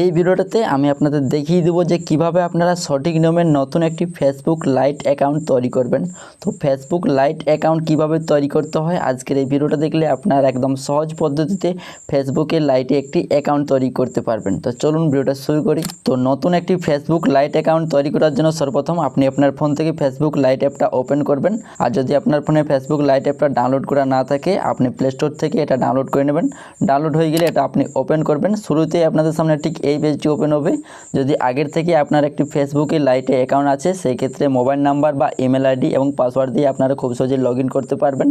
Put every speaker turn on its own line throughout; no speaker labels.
এই ভিডিওটাতে আমি আপনাদের দেখিয়ে দেবো যে কীভাবে আপনারা সঠিক নিয়মের নতুন একটি ফেসবুক লাইট অ্যাকাউন্ট তৈরি করবেন। তো ফেসবুক লাইট অ্যাকাউন্ট কীভাবে তৈরি করতে হয়? আজকের এই ভিডিওটা দেখলে আপনার একদম সহজ পদ্ধতিতে ফেসবুকে লাইটে একটি অ্যাকাউন্ট তৈরি করতে পারবেন। তো চলুন ভিডিওটা শুরু করি। তো নতুন একটি ফেসবুক লাইট অ্যাকাউন্ট তৈরি করার জন্য সর্বপ্রথম আপনি আপনার ফোন থেকে ফেসবুক লাইট অ্যাপটা ওপেন করবেন। আর যদি আপনার ফোনে ফেসবুক লাইট অ্যাপটা ডাউনলোড করা না থাকে, আপনি প্লে স্টোর থেকে এটা ডাউনলোড করে নেবেন। ডাউনলোড হয়ে গেলে এটা আপনি ওপেন করবেন। শুরুতেই আপনাদের সামনে ঠিক এই পেজটি ওপেন হবে। যদি আগের থেকে আপনার একটি ফেসবুকে লাইটে অ্যাকাউন্ট আছে সেই ক্ষেত্রে মোবাইল নাম্বার বা ইমেল আইডি এবং পাসওয়ার্ড দিয়ে আপনারা খুব সহজে লগ করতে পারবেন।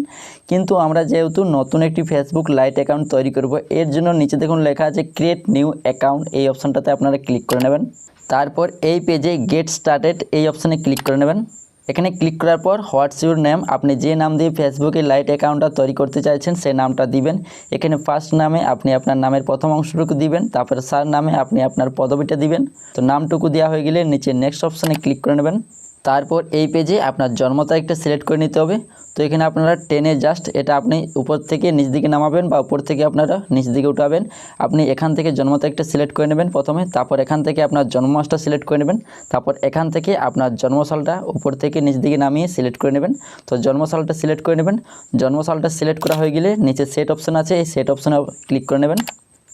কিন্তু আমরা যেহেতু নতুন একটি ফেসবুক লাইট অ্যাকাউন্ট তৈরি করব, এর জন্য নিচে দেখুন লেখা আছে ক্রিয়েট নিউ অ্যাকাউন্ট এই অপশানটাতে আপনারা ক্লিক করে নেবেন। তারপর এই পেজে গেট স্টার্টেড এই অপশানে ক্লিক করে নেবেন। এখানে ক্লিক করার পর হোয়াটস ইউর নেম, আপনি যে নাম দিয়ে ফেসবুকে লাইট অ্যাকাউন্টটা তৈরি করতে চাইছেন, সেই নামটা দিবেন। এখানে ফার্স্ট নামে আপনি আপনার নামের প্রথম অংশটুকু দিবেন, তারপর সার নামে আপনি আপনার পদবিটা দিবেন। তো নামটুকু দেওয়া হয়ে গেলে নিচে নেক্সট অপশানে ক্লিক করে নেবেন। তারপর এই পেজে আপনার জন্ম তারিখটা সিলেক্ট করে নিতে হবে। তো এখানে আপনারা টেনে জাস্ট এটা আপনি উপর থেকে নিচ দিকে নামাবেন বা উপর থেকে আপনারা নিচ দিকে উঠাবেন। আপনি এখান থেকে জন্ম তারিখটা সিলেক্ট করে নেবেন প্রথমে, তারপর এখান থেকে আপনার জন্ম মাসটা সিলেক্ট করে নেবেন। তারপর এখান থেকে আপনার জন্মসালটা উপর থেকে নিচ দিকে নামিয়ে সিলেক্ট করে নেবেন। তো জন্মসালটা সিলেক্ট করে নেবেন। জন্মসালটা সিলেক্ট করা হয়ে গেলে নিচে সেট অপশান আছে, এই সেট অপশানে ক্লিক করে নেবেন।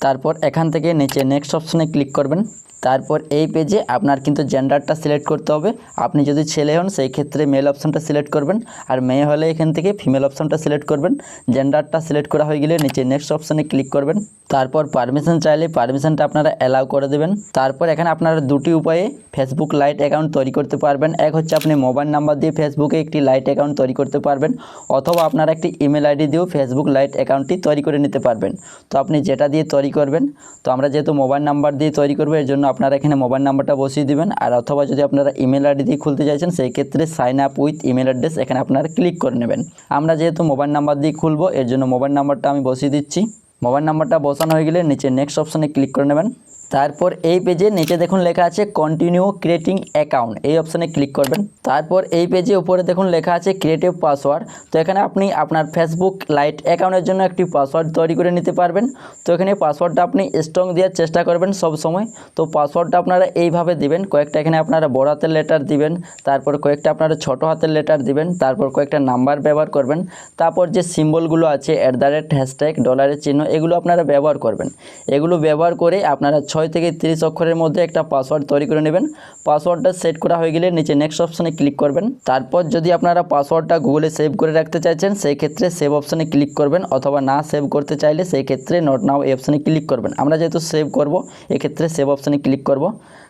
তারপর এখান থেকে নিচে নেক্সট অপশানে ক্লিক করবেন। তারপর এই পেজে আপনার কিন্তু জেন্ডারটা সিলেক্ট করতে হবে। আপনি যদি ছেলে হন, সেই ক্ষেত্রে মেল অপশানটা সিলেক্ট করবেন। আর মেয়ে হলে এখান থেকে ফিমেল অপশানটা সিলেক্ট করবেন। জেন্ডারটা সিলেক্ট করা হয়ে গেলে নিচে নেক্সট অপশানে ক্লিক করবেন। তারপর পারমিশন চাইলে পারমিশনটা আপনারা অ্যালাউ করে দেবেন। তারপর এখানে আপনারা দুটি উপায়ে ফেসবুক লাইট অ্যাকাউন্ট তৈরি করতে পারবেন। এক হচ্ছে আপনি মোবাইল নাম্বার দিয়ে ফেসবুকে একটি লাইট অ্যাকাউন্ট তৈরি করতে পারবেন। অথবা আপনারা একটি ইমেল আইডি দিয়েও ফেসবুক লাইট অ্যাকাউন্টটি তৈরি করে নিতে পারবেন। তো আপনি যেটা দিয়ে তৈরি করবেন। তো আমরা যেহেতু মোবাইল নাম্বার দিয়ে তৈরি করব, এর জন্য আপনারা এখানে মোবাইল নাম্বারটা বসিয়ে দিবেন। আর অথবা যদি আপনারা ইমেল আইডি দিয়ে খুলতে চাইছেন, সেই ক্ষেত্রে sign up with email address এখানে আপনারা ক্লিক করে নেবেন। আমরা যেহেতু মোবাইল নাম্বার দিয়ে খুলবো, এর জন্য মোবাইল নাম্বারটা আমি বসিয়ে দিচ্ছি। মোবাইল নাম্বারটা বসানো হয়ে গেলে নিচে নেক্সট অপশানে ক্লিক করে নেবেন। তারপর এই পেজে নিচে দেখুন লেখা আছে কন্টিনিউ ক্রিয়েটিং অ্যাকাউন্ট এই অপশানে ক্লিক করবেন। তারপর এই পেজে উপরে দেখুন লেখা আছে ক্রিয়েটিভ পাসওয়ার্ড তো এখানে আপনি আপনার ফেসবুক লাইট অ্যাকাউন্টের জন্য একটি পাসওয়ার্ড তৈরি করে নিতে পারবেন। তো এখানে পাসওয়ার্ডটা আপনি স্ট্রং দেওয়ার চেষ্টা করবেন সব সময়। তো পাসওয়ার্ডটা আপনারা এইভাবে দিবেন। কয়েকটা এখানে আপনারা বড় হাতের লেটার দিবেন। তারপর কয়েকটা আপনারা ছোট হাতের লেটার দিবেন। তারপর কয়েকটা নাম্বার ব্যবহার করবেন। তারপর যে সিম্বলগুলো আছে অ্যাট দ্য রেট হ্যাশট্যাগ ডলারের চিহ্ন, এগুলো আপনারা ব্যবহার করবেন। এগুলো ব্যবহার করে আপনারা ছয় থেকে তিরিশ অক্ষরের মধ্যে একটা পাসওয়ার্ড তৈরি করে নেবেন। পাসওয়ার্ডটা সেট করা হয়ে গেলে নিচে নেক্সট অপশানে ক্লিক করবেন। তারপর যদি আপনারা পাসওয়ার্ডটা গুগলে সেভ করে রাখতে চাইছেন সেই ক্ষেত্রে সেভ অপশানে ক্লিক করবেন অথবা না সেভ করতে চাইলে সেই ক্ষেত্রে নট নাও এই অপশানে ক্লিক করবেন। আমরা যেহেতু সেভ করব, এক্ষেত্রে সেভ অপশানে ক্লিক করব।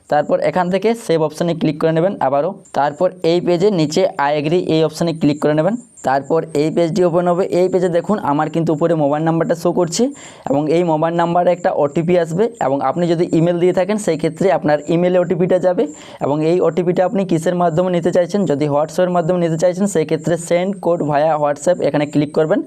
তারপর এখান থেকে সেভ অপশানে ক্লিক করে নেবেন আবারও। তারপর এই পেজে নিচে আই এগ্রি এই অপশানে ক্লিক করে নেবেন। তারপর এই পেজটি ওপেন হবে। এই পেজে দেখুন আমার কিন্তু উপরে মোবাইল নাম্বারটা শো করছে এবং এই মোবাইল নাম্বারে একটা ওটিপি আসবে এবং আপনি যদি ইমেল দিয়ে থাকেন সেই ক্ষেত্রে আপনার ইমেলে ওটিপিটা যাবে এবং এই ওটিপিটা আপনি কিসের মাধ্যমে নিতে চাইছেন? যদি হোয়াটসঅ্যাপের মাধ্যমে নিতে চাইছেন সেই ক্ষেত্রে সেন্ড কোড ভায়া হোয়াটসঅ্যাপ এখানে ক্লিক করবেন।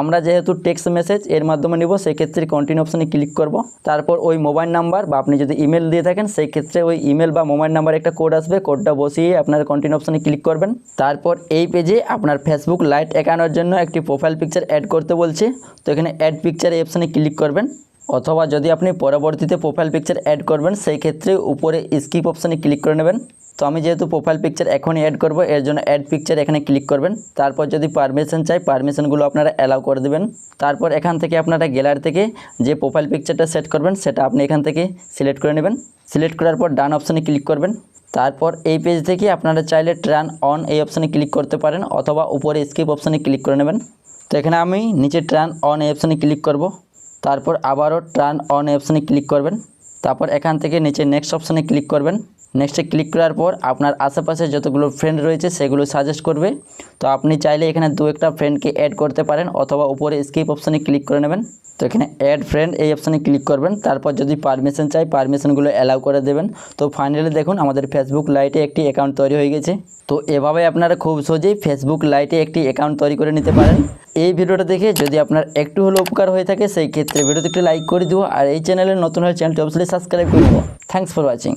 আমরা যেহেতু টেক্সট মেসেজ এর মাধ্যমে নিব, সেই ক্ষেত্রে কন্টিনিউ অপশানে ক্লিক করব। তারপর ওই মোবাইল নাম্বার বা আপনি যদি ইমেল দিয়ে থাকেন সেই ক্ষেত্রে ওই ইমেল বা মোবাইল নাম্বার একটা কোড আসবে কোডটা বসিয়ে আপনার কন্টিনিউ অপশানে ক্লিক করবেন। তারপর এই পেজে আপনার ফেসবুক লাইট অ্যাকাউন্টের জন্য একটি প্রোফাইল পিকচার অ্যাড করতে বলছে। তো এখানে অ্যাড পিকচার এই অপশানে ক্লিক করবেন। অথবা যদি আপনি পরবর্তীতে প্রোফাইল পিকচার অ্যাড করবেন, সেই ক্ষেত্রে উপরে স্কিপ অপশানে ক্লিক করে নেবেন। তো আমি যেহেতু প্রোফাইল পিকচার এখনই অ্যাড করব, এর জন্য অ্যাড পিকচার এখানে ক্লিক করবেন। তারপর যদি পারমিশন চাই পারমিশনগুলো আপনারা অ্যালাউ করে দেবেন। তারপর এখান থেকে আপনারা গ্যালারি থেকে যে প্রোফাইল পিকচারটা সেট করবেন, সেটা আপনি এখান থেকে সিলেক্ট করে নেবেন। সিলেক্ট করার পর ডান অপশানে ক্লিক করবেন। তারপর এই পেজ থেকে আপনারা চাইলে ট্রান অন এই অপশানে ক্লিক করতে পারেন, অথবা উপরে স্কিপ অপশানে ক্লিক করে নেবেন। তো এখানে আমি নিচে ট্রান অন এই অপশানে ক্লিক করব। তারপর আবারও ট্রান অন এই অপশানে ক্লিক করবেন। তারপর এখান থেকে নিচে নেক্সট অপশানে ক্লিক করবেন। নেক্সটে ক্লিক করার পর আপনার আশেপাশে যতগুলো ফ্রেন্ড রয়েছে সেগুলো সাজেস্ট করবে। তো আপনি চাইলে এখানে দু একটা ফ্রেন্ডকে অ্যাড করতে পারেন অথবা উপরে স্কিপ অপশানে ক্লিক করে নেবেন। তো এখানে অ্যাড ফ্রেন্ড এই অপশানে ক্লিক করবেন। তারপর যদি পারমিশন চাই পারমিশনগুলো অ্যালাউ করে দেবেন। তো ফাইনালি দেখুন আমাদের ফেসবুক লাইটে একটি অ্যাকাউন্ট তৈরি হয়ে গেছে। তো এভাবে আপনারা খুব সহজেই ফেসবুক লাইটে একটি অ্যাকাউন্ট তৈরি করে নিতে পারেন। এই ভিডিওটা দেখে যদি আপনার একটু হলেও উপকার হয়ে থাকে, সেই ক্ষেত্রে ভিডিওতে একটি লাইক করে দেবো আর এই চ্যানেলে নতুন হয়ে চ্যানেলটি অবশ্যই সাবস্ক্রাইব করে দেবো থ্যাংকস ফর ওয়াচিং